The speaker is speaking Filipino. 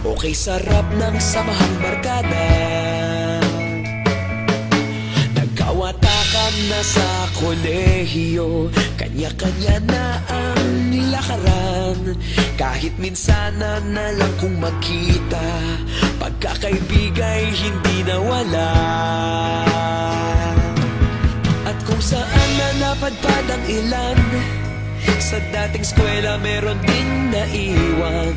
Okay sarap ng samahang barkada. Nagkawatakan na sa kolehiyo. Kanya-kanya na ang nilakaran. Kahit minsan na lang kung magkita Pagkakaibigay hindi nawala. At kung saan na napadpad ang ilan Sa dating eskwela meron din naiwan